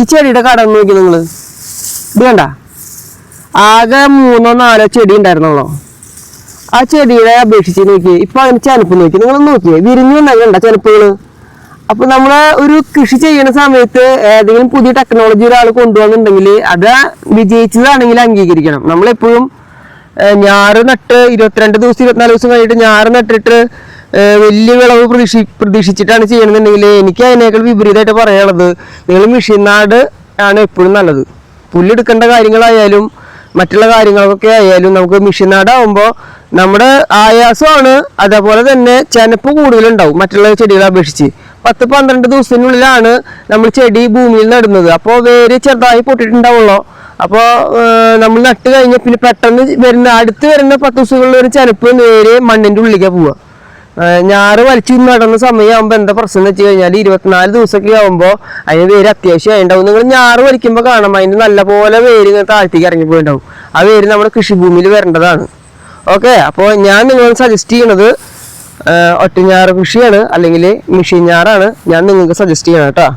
ഈ ചെടിയുടെ കടം നോക്കി നിങ്ങൾ. ഇത് കണ്ട? ആകെ മൂന്നോ നാലോ ചെടി ഉണ്ടായിരുന്നുള്ളൂ? ആ ചെടിയെ അപേക്ഷിച്ച് നോക്കി ഇപ്പൊ അതിന് ചെലപ്പ് നോക്കി. നിങ്ങൾ നോക്കിയേ. വിരിഞ്ഞു വന്നാൽ കണ്ട ചെനപ്പുകൾ. അപ്പൊ നമ്മൾ ഒരു കൃഷി ചെയ്യുന്ന സമയത്ത് ഏതെങ്കിലും പുതിയ ടെക്നോളജി ഒരാൾ കൊണ്ടുവന്നിട്ടുണ്ടെങ്കിൽ അത് വിജയിച്ചതാണെങ്കിൽ അംഗീകരിക്കണം. നമ്മളെപ്പോഴും ഞാറ് നട്ട് ഇരുപത്തിരണ്ട് ദിവസം ഇരുപത്തിനാല് ദിവസം കഴിഞ്ഞിട്ട് ഞാറ് നട്ടിട്ട് വലിയ വിളവ് പ്രതീക്ഷി പ്രതീക്ഷിച്ചിട്ടാണ് ചെയ്യണമെന്നുണ്ടെങ്കിൽ എനിക്ക് അതിനേക്കാൾ വിപരീതമായിട്ട് പറയാനുള്ളത് നിങ്ങൾ മെഷീൻ നാട് ആണ് എപ്പോഴും നല്ലത്. പുല്ലെടുക്കേണ്ട കാര്യങ്ങളായാലും മറ്റുള്ള കാര്യങ്ങളൊക്കെ ആയാലും നമുക്ക് മെഷീൻ നാടാവുമ്പോൾ നമ്മുടെ ആയാസമാണ്. അതേപോലെ തന്നെ ചെനപ്പ് കൂടുതലുണ്ടാവും മറ്റുള്ള ചെടികളെ അപേക്ഷിച്ച്. പത്ത് പന്ത്രണ്ട് ദിവസത്തിനുള്ളിലാണ് നമ്മൾ ചെടി ഭൂമിയിൽ നടുന്നത്. അപ്പോൾ വേര് ചെറുതായി പൊട്ടിട്ടുണ്ടാവുള്ളൂ അപ്പോൾ നമ്മൾ നട്ട് കഴിഞ്ഞാൽ പിന്നെ പെട്ടെന്ന് വരുന്ന അടുത്ത് വരുന്ന പത്ത് ദിവസങ്ങളിൽ ഒരു ചെനപ്പ് നേരെ മണ്ണിന്റെ ഉള്ളിലേക്കാണ് പോവുക. ഞാറ് വലിച്ചു നടന്ന സമയമാകുമ്പോൾ എന്താ പ്രശ്നം എന്ന് വെച്ച് കഴിഞ്ഞാൽ ഇരുപത്തിനാല് ദിവസമൊക്കെ ആകുമ്പോൾ അതിന് വേര് അത്യാവശ്യം ആയിണ്ടാവും. നിങ്ങൾ ഞാറ് വലിക്കുമ്പോൾ കാണാം അതിന് നല്ലപോലെ വേര് ഇങ്ങനെ താഴ്ത്തേക്ക് ഇറങ്ങി പോയിട്ടുണ്ടാവും ആ വേര് നമ്മുടെ കൃഷിഭൂമിയിൽ വരേണ്ടതാണ്. ഓക്കെ അപ്പോൾ ഞാൻ നിങ്ങളോട് സജസ്റ്റ് ചെയ്യണത് ഒറ്റ ഒറ്റഞ്ഞാറ് കൃഷിയാണ് അല്ലെങ്കിൽ മിഷീൻ ഞാറാണ്. ഞാൻ നിങ്ങൾക്ക് സജസ്റ്റ് ചെയ്യണം കേട്ടോ.